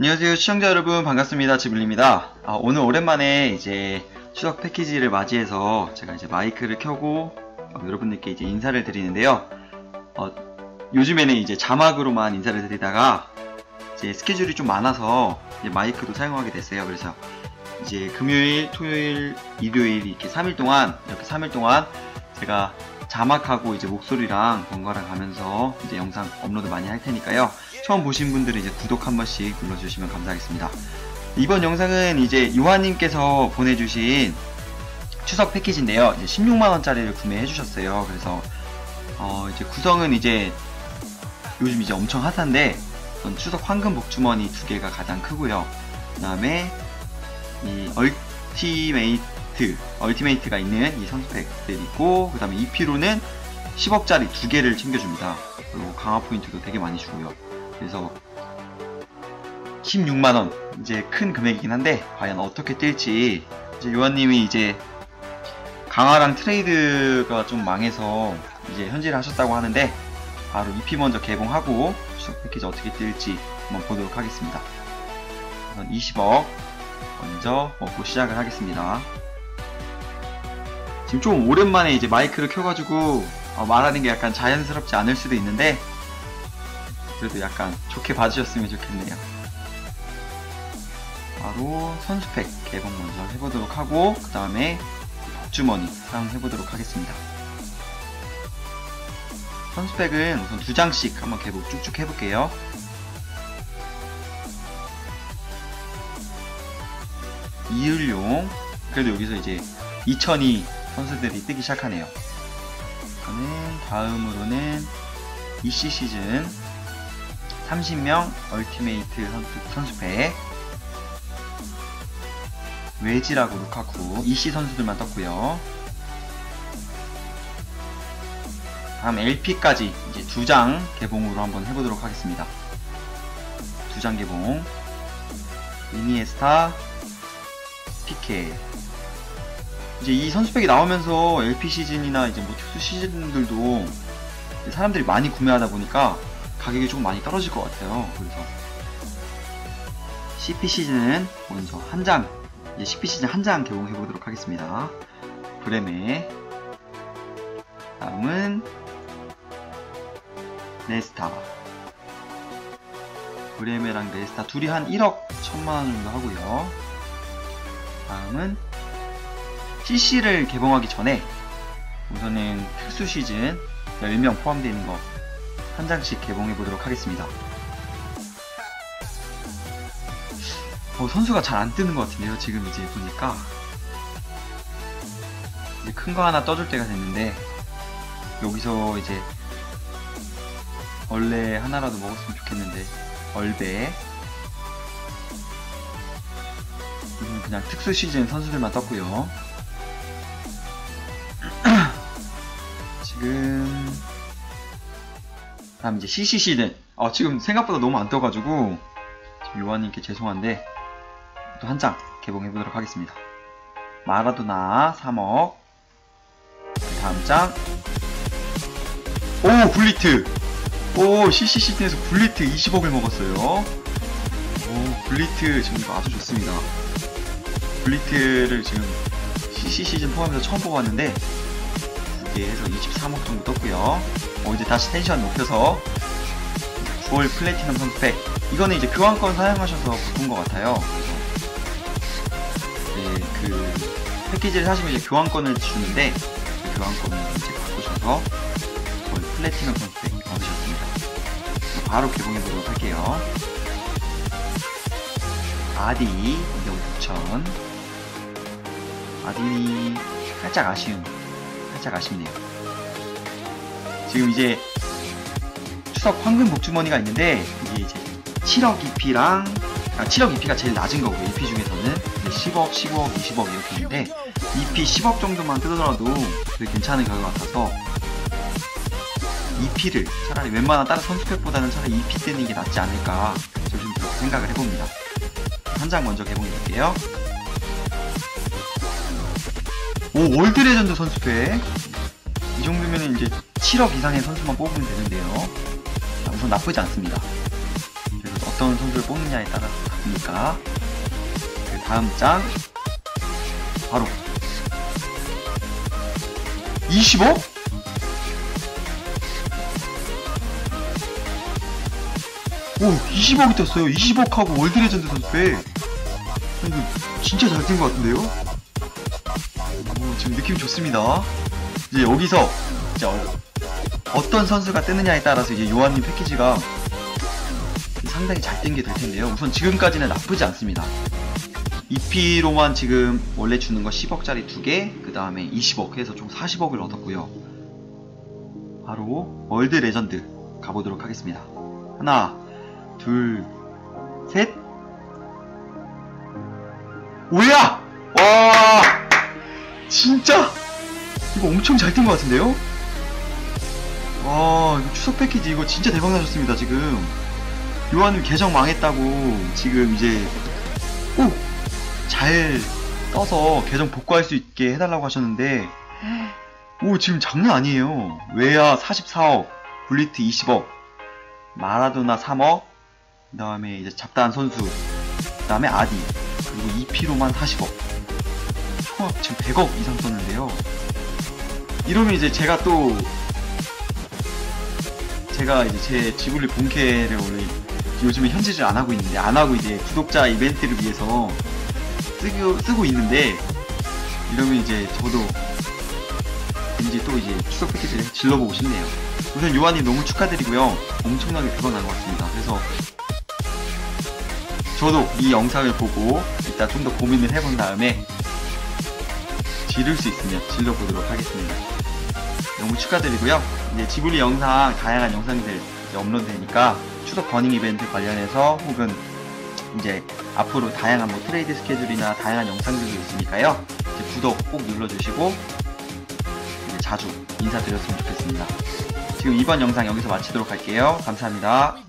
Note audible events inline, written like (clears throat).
안녕하세요 시청자 여러분. 반갑습니다. 지블리입니다. 아, 오늘 오랜만에 이제 추석 패키지를 맞이해서 제가 이제 마이크를 켜고 어, 여러분들께 이제 인사를 드리는데요. 어, 요즘에는 이제 자막으로만 인사를 드리다가 이제 스케줄이 좀 많아서 마이크도 사용하게 됐어요. 그래서 이제 금요일 토요일 일요일 이렇게 3일 동안 이렇게 3일 동안 제가 자막하고 이제 목소리랑 번갈아 가면서 이제 영상 업로드 많이 할 테니까요. 처음 보신 분들은 이제 구독 한 번씩 눌러주시면 감사하겠습니다. 이번 영상은 이제 요한님께서 보내주신 추석 패키지인데요. 이제 16만원짜리를 구매해 주셨어요. 그래서, 어, 이제 구성은 이제 요즘 이제 엄청 핫한데, 추석 황금 복주머니 두 개가 가장 크고요. 그 다음에, 이 얼티메이트, 얼티메이트가 있는 이 선수팩들 있고, 그 다음에 2피로는 10억짜리 두 개를 챙겨줍니다. 그리고 강화 포인트도 되게 많이 주고요. 그래서 16만원 이제 큰 금액이긴 한데 과연 어떻게 뜰지 이제 요한님이 이제 강화랑 트레이드가 좀 망해서 이제 현질을 하셨다고 하는데 바로 EP 먼저 개봉하고 추석 패키지 어떻게 뜰지 한번 보도록 하겠습니다. 우선 20억 먼저 먹고 시작을 하겠습니다. 지금 좀 오랜만에 이제 마이크를 켜가지고 어, 말하는 게 약간 자연스럽지 않을 수도 있는데 그래도 약간 좋게 봐주셨으면 좋겠네요. 바로 선수팩 개봉 먼저 해보도록 하고 그 다음에 복주머니 사용해보도록 하겠습니다. 선수팩은 우선 두 장씩 한번 개봉 쭉쭉 해볼게요. 이을용 그래도 여기서 이제 2002 선수들이 뜨기 시작하네요. 다음으로는 EC 시즌 30명 얼티메이트 선수, 선수패. 외지라고 루카쿠 EC 선수들만 떴고요. 다음 LP까지 이제 두 장 개봉으로 한번 해보도록 하겠습니다. 두 장 개봉. 이니에스타 피케. 이제 이 선수팩이 나오면서 LP 시즌이나 이제 뭐 특수 시즌들도 사람들이 많이 구매하다 보니까 가격이 조금 많이 떨어질 것 같아요. 그래서 CP 시즌은 먼저 한 장, 이제 CP 시즌 한장 개봉해 보도록 하겠습니다. 브레메. 다음은 네스타. 브레메랑 네스타 둘이 한 1억 1천만원 정도 하고요. 다음은 CC를 개봉하기 전에 우선은 특수 시즌 10명 포함되어 있는 거 한 장씩 개봉해 보도록 하겠습니다. 어, 선수가 잘 안 뜨는 것 같은데요. 지금 이제 보니까 이제 큰 거 하나 떠줄 때가 됐는데 여기서 이제 원래 하나라도 먹었으면 좋겠는데 얼배 이건 그냥 특수 시즌 선수들만 떴고요. (clears throat) 지금 다음 이제 CC 시즌 어, 지금 생각보다 너무 안 떠가지고 요한님께 죄송한데 또 한 장 개봉해 보도록 하겠습니다. 마라도나 3억 다음 장 오! 굴리트! 오! CC 시즌에서 굴리트 20억을 먹었어요. 오! 굴리트 지금 이거 아주 좋습니다. 굴리트를 지금 CC 시즌 포함해서 처음 뽑았는데 해서 23억 정도 떴고요. 어, 이제 다시 텐션 높여서 9월 플래티넘 선수팩 이거는 이제 교환권 사용하셔서 바꾼 것 같아요. 이제 그 패키지를 사시면 이제 교환권을 주는데 그 교환권을 이제 바꾸셔서 9월 플래티넘 선수팩 받으셨습니다. 바로 개봉해 보도록 할게요. 아디 2억 6천 아디 살짝 아쉬운 살짝 아쉽네요. 지금 이제 추석 황금 복주머니가 있는데 이게 이제 7억 EP랑 아, 7억 EP가 제일 낮은 거고 EP 중에서는 10억, 15억, 20억 이렇게 있는데 EP 10억 정도만 뜯어더라도 괜찮은 가격 같아서 EP를 차라리 웬만한 다른 선수팩보다는 차라리 EP 뜨는 게 낫지 않을까 그렇게 생각을 해봅니다. 한 장 먼저 개봉해 볼게요. 오 월드 레전드 선수팩 이 정도면 이제 7억 이상의 선수만 뽑으면 되는데요. 우선 나쁘지 않습니다. 그래서 어떤 선수를 뽑느냐에 따라 있으니까. 그 다음 장. 바로. 20억? 오? 20억이 떴어요. 20억하고 월드 레전드 선수배 이거 진짜 잘뜬것 같은데요? 오, 지금 느낌 좋습니다 이제 여기서 이제 어, 어떤 선수가 뜨느냐에 따라서 이제 요한님 패키지가 상당히 잘 뜬 게 될 텐데요. 우선 지금까지는 나쁘지 않습니다. EP로만 지금 원래 주는 거 10억짜리 2개, 그 다음에 20억 해서 총 40억을 얻었고요. 바로 월드 레전드 가보도록 하겠습니다. 하나, 둘, 셋. 오야! 와! 진짜! 이거 엄청 잘 뜬 것 같은데요? 와, 추석 패키지 이거 진짜 대박 나셨습니다, 지금. 요한님 계정 망했다고 지금 이제 오! 잘 떠서 계정 복구할 수 있게 해달라고 하셨는데 오 지금 장난 아니에요 외야 44억 블리트 20억 마라도나 3억 그 다음에 이제 잡다한 선수 그 다음에 아디 그리고 2피로만 40억 총합 지금 100억 이상 썼는데요 이러면 이제 제가 또 제가 이제 제 지불리 본캐를 원래 요즘에 현질을 안 하고 있는데 안 하고 이제 구독자 이벤트를 위해서 쓰고, 쓰고 있는데 이러면 이제 저도 왠지 또 이제 추석 패키지를 질러보고 싶네요. 우선 요한님 너무 축하드리고요. 엄청나게 대박 난것 같습니다. 그래서 저도 이 영상을 보고 이따 좀 더 고민을 해본 다음에 지를 수 있으면 질러보도록 하겠습니다. 너무 축하드리고요. 이제 지불리 영상, 다양한 영상들 업로드 되니까 추석 버닝 이벤트 관련해서 혹은 이제 앞으로 다양한 뭐 트레이드 스케줄이나 다양한 영상들도 있으니까요. 구독 꼭 눌러주시고 자주 인사드렸으면 좋겠습니다. 지금 이번 영상 여기서 마치도록 할게요. 감사합니다.